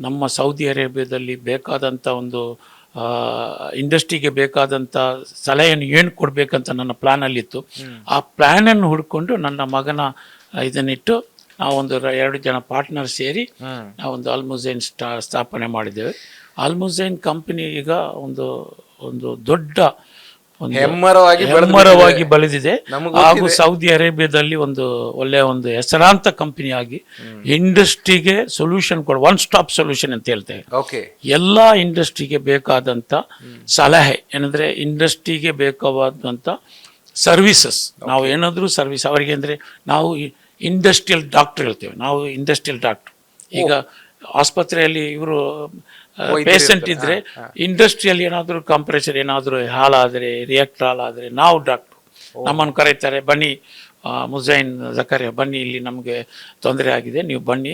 ನಮ್ಮ ಸೌದಿ ಅರೇಬಿಯಾದಲ್ಲಿ ಬೇಕಾದಂಥ ಒಂದು ಇಂಡಸ್ಟ್ರಿಗೆ ಬೇಕಾದಂಥ ಸಲಹೆಯನ್ನು ಏನು ಕೊಡಬೇಕಂತ ನನ್ನ ಪ್ಲ್ಯಾನಲ್ಲಿತ್ತು ಆ ಪ್ಲ್ಯಾನನ್ನು ಹುಡ್ಕೊಂಡು ನನ್ನ ಮಗನ ಇದನ್ನಿಟ್ಟು ನಾವೊಂದು ಒಂದು ಎರಡು ಜನ ಪಾರ್ಟ್ನರ್ ಸೇರಿ ನಾವೊಂದು ಆಲ್ಮುಝೈನ್ ಸ್ಟಾ ಸ್ಥಾಪನೆ ಮಾಡಿದ್ದೇವೆ. ಆಲ್ಮುಝೈನ್ ಕಂಪನಿ ಈಗ ಒಂದು ಒಂದು ದೊಡ್ಡ ಹೆಮ್ಮರವಾಗಿ ಬೆಳೆದು ಹೆಮ್ಮರವಾಗಿ ಬೆಳೆದಿದೆ. ಹಾಗೂ ಸೌದಿ ಅರೇಬಿಯಾದಲ್ಲಿ ಒಂದು ಒಳ್ಳೆಯ ಒಂದು ಹೆಸರಾಂತ ಕಂಪನಿಯಾಗಿ ಇಂಡಸ್ಟ್ರಿಗೆ ಸೊಲ್ಯೂಷನ್ ಕೊಡ ಒನ್ ಸ್ಟಾಪ್ ಸೊಲ್ಯೂಷನ್ ಅಂತ ಹೇಳ್ತೇವೆ. ಎಲ್ಲಾ ಎಲ್ಲ ಇಂಡಸ್ಟ್ರಿಗೆ ಬೇಕಾದಂತ ಸಲಹೆ ಏನಂದ್ರೆ ಇಂಡಸ್ಟ್ರಿಗೆ ಬೇಕಾದಂತ ಸರ್ವಿಸಸ್ ನಾವು ಏನಾದರೂ ಸರ್ವಿಸ್ ಅವರಿಗೆ ಅಂದರೆ ನಾವು ಇಂಡಸ್ಟ್ರಿಯಲ್ ಡಾಕ್ಟರ್ ಹೇಳ್ತೇವೆ. ನಾವು ಇಂಡಸ್ಟ್ರಿಯಲ್ ಡಾಕ್ಟರ್ ಈಗ ಆಸ್ಪತ್ರೆಯಲ್ಲಿ ಇವರು ಪೇಷಂಟ್ ಇದ್ರೆ ಇಂಡಸ್ಟ್ರಿಯಲ್ ಏನಾದರೂ ಕಂಪ್ರೆಷರ್ ಏನಾದರೂ ಹಾಲಾದರೆ ರಿಯಾಕ್ಟರ್ ಹಾಲಾದರೆ ನಾವು ಡಾಕ್ಟ್ರು ನಮ್ಮನ್ನು ಕರೀತಾರೆ ಬನ್ನಿ ಮುಜೈನ್ ಜಕರಿಯ ಬನ್ನಿ ಇಲ್ಲಿ ನಮಗೆ ತೊಂದರೆ ಆಗಿದೆ ನೀವು ಬನ್ನಿ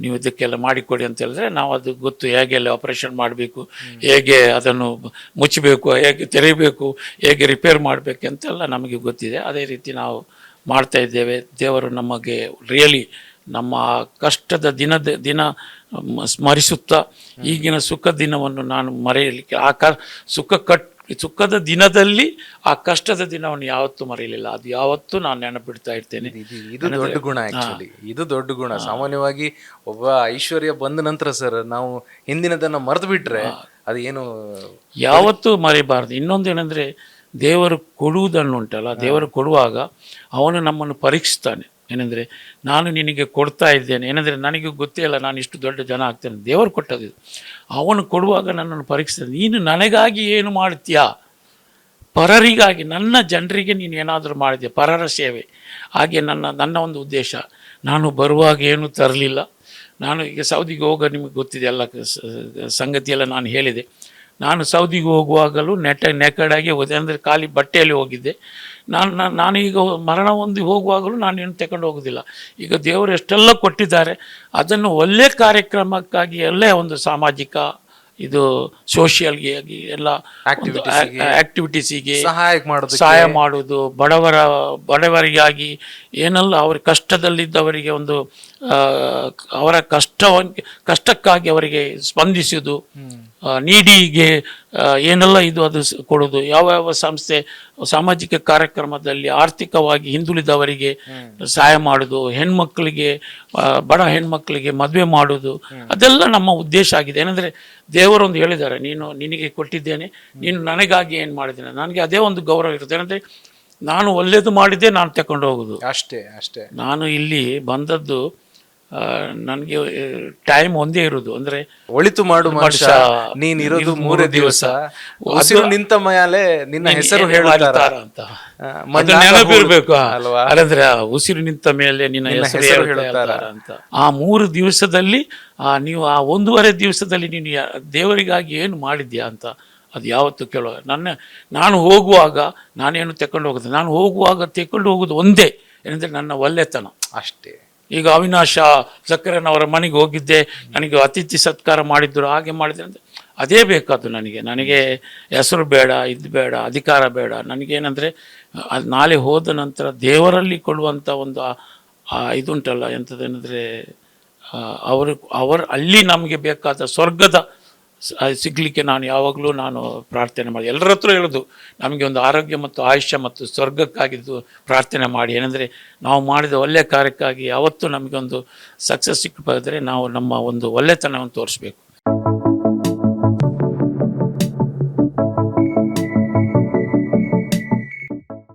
ನೀವು ಇದಕ್ಕೆಲ್ಲ ಮಾಡಿಕೊಡಿ ಅಂತ ಹೇಳಿದ್ರೆ ನಾವು ಅದು ಗೊತ್ತು ಹೇಗೆಲ್ಲ ಆಪರೇಷನ್ ಮಾಡಬೇಕು ಹೇಗೆ ಅದನ್ನು ಮುಚ್ಚಬೇಕು ಹೇಗೆ ತೆರೀಬೇಕು ಹೇಗೆ ರಿಪೇರ್ ಮಾಡಬೇಕು ಅಂತೆಲ್ಲ ನಮಗೆ ಗೊತ್ತಿದೆ. ಅದೇ ರೀತಿ ನಾವು ಮಾಡ್ತಾ ಇದ್ದೇವೆ. ದೇವರು ನಮಗೆ ರಿಯಲಿ ನಮ್ಮ ಕಷ್ಟದ ದಿನದ ದಿನ ಸ್ಮರಿಸುತ್ತಾ ಈಗಿನ ಸುಖ ದಿನವನ್ನು ನಾನು ಮರೆಯಲಿಕ್ಕೆ ಆ ಕ ಸುಖ ಕಟ್ ಸುಖದ ದಿನದಲ್ಲಿ ಆ ಕಷ್ಟದ ದಿನವನ್ನು ಯಾವತ್ತೂ ಮರೆಯಲಿಲ್ಲ. ಅದು ಯಾವತ್ತೂ ನಾನು ನೆನಪಿಡ್ತಾ ಇರ್ತೇನೆ. ಇದು ದೊಡ್ಡ ಗುಣ ಆಕ್ಚುಲಿ ಇದು ದೊಡ್ಡ ಗುಣ. ಸಾಮಾನ್ಯವಾಗಿ ಒಬ್ಬ ಐಶ್ವರ್ಯ ಬಂದ ನಂತರ ಸರ್ ನಾವು ಹಿಂದಿನದನ್ನು ಮರೆತು ಬಿಟ್ರೆ ಅದು ಏನು ಯಾವತ್ತೂ ಮರೆಯಬಾರದು. ಇನ್ನೊಂದೇನೆಂದರೆ ದೇವರು ಕೊಡುವುದನ್ನು ಉಂಟಲ್ಲ ದೇವರು ಕೊಡುವಾಗ ಅವನು ನಮ್ಮನ್ನು ಪರೀಕ್ಷಿಸ್ತಾನೆ. ಏನಂದರೆ, ನಾನು ನಿನಗೆ ಕೊಡ್ತಾ ಇದ್ದೇನೆ. ಏನಂದರೆ, ನನಗೆ ಗೊತ್ತೇ ಇಲ್ಲ ನಾನು ಇಷ್ಟು ದೊಡ್ಡ ಜನ ಆಗ್ತೇನೆ. ದೇವರು ಕೊಟ್ಟದ್ದು. ಅವನು ಕೊಡುವಾಗ ನನ್ನನ್ನು ಪರೀಕ್ಷಿಸ್ತಾನೆ ನೀನು ನನಗಾಗಿ ಏನು ಮಾಡ್ತೀಯಾ? ಪರರಿಗಾಗಿ, ನನ್ನ ಜನರಿಗೆ ನೀನು ಏನಾದರೂ ಮಾಡಿದೆ ಪರರ ಸೇವೆ. ಹಾಗೆ ನನ್ನ ನನ್ನ ಒಂದು ಉದ್ದೇಶ. ನಾನು ಬರುವಾಗ ಏನು ತರಲಿಲ್ಲ. ನಾನು ಈಗ ಸೌದಿಗೆ ಹೋಗೋ ನಿಮಗೆ ಗೊತ್ತಿದೆ, ಎಲ್ಲ ಸಂಗತಿಯೆಲ್ಲ ನಾನು ಹೇಳಿದೆ. ನಾನು ಸೌದಿಗೆ ಹೋಗುವಾಗಲೂ ನೆಟ್ಟ ನೆಕಡಾಗಿ ಹೋದೆ. ಅಂದರೆ ಖಾಲಿ ಬಟ್ಟೆಯಲ್ಲಿ ಹೋಗಿದ್ದೆ. ನಾನು ನಾನು ಈಗ ಮರಣ ಹೊಂದಿ ಹೋಗುವಾಗಲೂ ನಾನು ಏನು ತಗೊಂಡು ಹೋಗೋದಿಲ್ಲ. ಈಗ ದೇವರು ಎಷ್ಟೆಲ್ಲ ಕೊಟ್ಟಿದ್ದಾರೆ, ಅದನ್ನು ಒಳ್ಳೆ ಕಾರ್ಯಕ್ರಮಕ್ಕಾಗಿ ಎಲ್ಲೇ ಒಂದು ಸಾಮಾಜಿಕ ಇದು ಸೋಷಿಯಲ್ಗೆ ಆಗಿ ಎಲ್ಲ ಆಕ್ಟಿವಿಟೀಸಿಗೆ ಸಹಾಯ ಮಾಡೋದು ಸಹಾಯ ಮಾಡುವುದು ಬಡವರ ಬಡವರಿಗಾಗಿ ಏನೆಲ್ಲ ಅವ್ರ ಕಷ್ಟದಲ್ಲಿದ್ದವರಿಗೆ ಒಂದು ಅವರ ಕಷ್ಟವನ್ನು ಕಷ್ಟಕ್ಕಾಗಿ ಅವರಿಗೆ ಸ್ಪಂದಿಸುವುದು ನೀಡಿಗೆ ಏನೆಲ್ಲ ಇದು ಅದು ಕೊಡೋದು? ಯಾವ ಯಾವ ಸಂಸ್ಥೆ ಸಾಮಾಜಿಕ ಕಾರ್ಯಕ್ರಮದಲ್ಲಿ ಆರ್ಥಿಕವಾಗಿ ಹಿಂದುಳಿದವರಿಗೆ ಸಹಾಯ ಮಾಡೋದು? ಹೆಣ್ಮಕ್ಳಿಗೆ ಬಡ ಹೆಣ್ಮಕ್ಳಿಗೆ ಮದುವೆ ಮಾಡೋದು? ಅದೆಲ್ಲ ನಮ್ಮ ಉದ್ದೇಶ ಆಗಿದೆ. ಏನಂದ್ರೆ ದೇವರೊಂದು ಹೇಳಿದ್ದಾರೆ ನೀನು ನಿನಗೆ ಕೊಟ್ಟಿದ್ದೇನೆ ನೀನು ನನಗಾಗಿ ಏನು ಮಾಡಿದ್ದೇನೆ? ನನಗೆ ಅದೇ ಒಂದು ಗೌರವ ಇರುತ್ತೆ. ಏನಂದ್ರೆ ನಾನು ಒಳ್ಳೇದು ಮಾಡಿದ್ದೆ ನಾನು ತಕೊಂಡು ಹೋಗುದು. ಅಷ್ಟೇ ಅಷ್ಟೇ. ನಾನು ಇಲ್ಲಿ ಬಂದದ್ದು ನನಗೆ ಟೈಮ್ ಒಂದೇ ಇರೋದು. ಅಂದ್ರೆ ಒಳಿತು ಮಾಡು ಮನುಷ್ಯ ನೀನಿರೋದು ಮೂರೇ ದಿವಸ. ಉಸಿರು ನಿಂತ ಮೇಲೆ ನಿನ್ನ ಹೆಸರು ಅಂತ. ನೆನಪಿರ್ಬೇಕು. ಅಲ್ವಾ? ಅಲ್ಲಂದ್ರೆ ಆ ಉಸಿರು ನಿಂತ ಮೇಲೆ ನಿನ್ನ ಹೆಸರು ಹೆಸರು ಹೇಳ್ತಾರ. ಅಂತ. ಆ ಮೂರು ದಿವಸದಲ್ಲಿ ಆ ನೀವು ಆ ಒಂದೂವರೆ ದಿವಸದಲ್ಲಿ ನೀನು ದೇವರಿಗಾಗಿ ಏನು ಮಾಡಿದ್ಯಾ ಅಂತ ಅದು ಯಾವತ್ತು ಕೇಳುವ ನನ್ನ ನಾನು ಹೋಗುವಾಗ ನಾನೇನು ತಕೊಂಡು ಹೋಗೋದು? ನಾನು ಹೋಗುವಾಗ ತಕೊಂಡು ಹೋಗೋದು ಒಂದೇ. ಏನಂದ್ರೆ ನನ್ನ ಒಳ್ಳೆತನ. ಅಷ್ಟೇ. ಈಗ ಅವಿನಾಶ ಸಕ್ಕರೆನವರ ಮನೆಗೆ ಹೋಗಿದ್ದೆ. ನನಗೆ ಅತಿಥಿ ಸತ್ಕಾರ ಮಾಡಿದ್ರು. ಹಾಗೆ ಮಾಡಿದ್ರು ಅಂತ. ಅದೇ ಬೇಕಾದ್ದು ನನಗೆ. ನನಗೆ ಹೆಸರು ಬೇಡ, ಇದು ಬೇಡ, ಅಧಿಕಾರ ಬೇಡ. ನನಗೇನಂದರೆ, ಅದು ನಾಳೆ ಹೋದ ನಂತರ ದೇವರಲ್ಲಿ ಕೊಡುವಂಥ ಒಂದು ಇದುಂಟಲ್ಲ ಎಂಥದ್ದೇನೆಂದರೆ ಅವರು ಅವರು ಅಲ್ಲಿ ನಮಗೆ ಬೇಕಾದ ಸ್ವರ್ಗದ ಸಿಗ್ಲಿಕ್ಕೆ ನಾನು ಯಾವಾಗಲೂ ನಾನು ಪ್ರಾರ್ಥನೆ ಮಾಡಿ. ಎಲ್ಲರ ಹತ್ರ ಹೇಳೋದು, ನಮಗೆ ಒಂದು ಆರೋಗ್ಯ ಮತ್ತು ಆಯುಷ್ಯ ಮತ್ತು ಸ್ವರ್ಗಕ್ಕಾಗಿದ್ದು ಪ್ರಾರ್ಥನೆ ಮಾಡಿ. ಏನಂದರೆ, ನಾವು ಮಾಡಿದ ಒಳ್ಳೆಯ ಕಾರ್ಯಕ್ಕಾಗಿ ಯಾವತ್ತೂ ನಮಗೊಂದು ಸಕ್ಸಸ್ ಸಿಕ್ಕಬೇಕಾದ್ರೆ ನಾವು ನಮ್ಮ ಒಂದು ಒಳ್ಳೆತನವನ್ನು ತೋರಿಸ್ಬೇಕು.